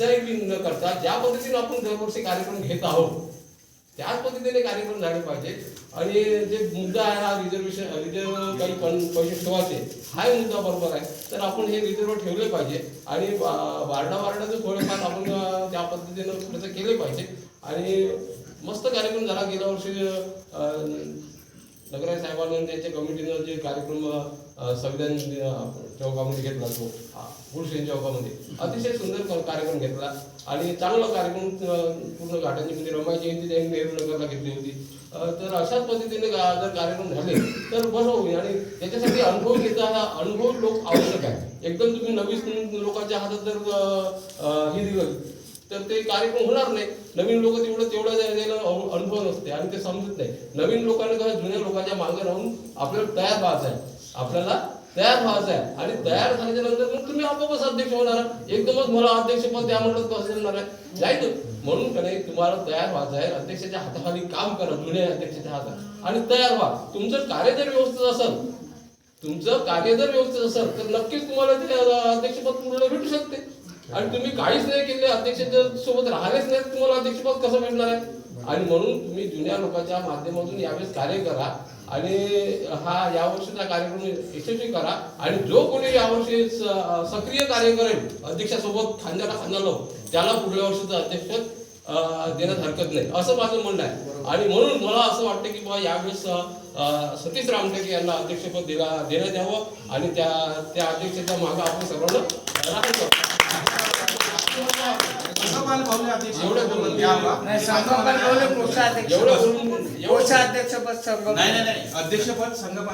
इच्छाही न करता ज्या पद्धतीने आपण दरवर्षी कार्यक्रम घेत आहोत त्याच पद्धतीने कार्यक्रम झाले पाहिजे आणि जे मुद्दा आहे हा रिझर्वेशन रिझर्व काही पण पैसे ठेवायचे हाही मुद्दा बरोबर आहे. तर आपण हे रिझर्व ठेवले पाहिजे. आणि वारडा वारडाचं थोडेफार आपण त्या पद्धतीनं थोडंसं केले पाहिजे. आणि मस्त कार्यक्रम झाला. गेल्या वर्षी नगराय साहेबांना त्यांच्या कमिटीनं जे कार्यक्रम संविधान चौकामध्ये घेतला तो अ, चौकामध्ये. अतिशय सुंदर कार्यक्रम घेतला आणि चांगला कार्यक्रम पूर्ण घाटांची म्हणजे रमाई जयंती त्यांनी नेहरू नगरला घेतली होती. तर अशाच पद्धतीने जर कार्यक्रम झाले तर बरं होईल आणि त्याच्यासाठी अनुभव घेता हा अनुभव लोक आवश्यक आहे. एकदम तुम्ही नवीन लोकांच्या हातात जर हे दिलं तर ते कार्यक्रम होणार नाही. नवीन लोक तेवढं तेवढं द्यायला अनुभव नसते आणि ते समजत नाही. नवीन लोकांना कसं जुन्या लोकांच्या मागे राहून आपल्याला तयार व्हायचं आहे आपल्याला तयार व्हायचं आहे आणि तयार झाल्याच्यानंतर मग तुम्ही आपोआपच अध्यक्ष होणार. एकदमच मला अध्यक्षपद द्या म्हटलं कसं होणार आहे. जाईल. म्हणून का नाही तुम्हाला तयार व्हायचं आहे. अध्यक्षाच्या हाताखाली काम करा. जुन्या अध्यक्षाच्या हातात. आणि तयार व्हा. तुमचं कार्य जर व्यवस्थित असेल तुमचं कार्य जर व्यवस्थित असेल तर नक्कीच तुम्हाला ते अध्यक्षपद पूर्ण भेटू शकते. आणि तुम्ही काहीच नाही केले अध्यक्षांच्या सोबत राहिलेच नाही तुम्हाला अध्यक्षपद कसं भेटणार आहे? आणि म्हणून तुम्ही जुन्या लोकांच्या माध्यमातून यावेळेस कार्य करा आणि हा यावर्षीचा कार्यक्रम यशस्वी करा. आणि जो कोणी यावर्षी सक्रिय कार्य करेल अध्यक्षासोबत खांद्याला खांदा त्याला पुढल्या वर्षीचं अध्यक्षपद देण्यात हरकत नाही. असं माझं म्हणणं आहे. आणि म्हणून मला असं वाटतं की बाबा यावेळेस सतीश रामटेके यांना अध्यक्षपद दिला देण्यात यावं. आणि त्या त्या अध्यक्षाच्या मागं आपण सर्वांना एवढं बोलून. नाही कोषाध्यक्ष एवढं बोलून एवढं कोषाध्यक्ष पद संघ नाही नाही नाही. अध्यक्षपद संघपाल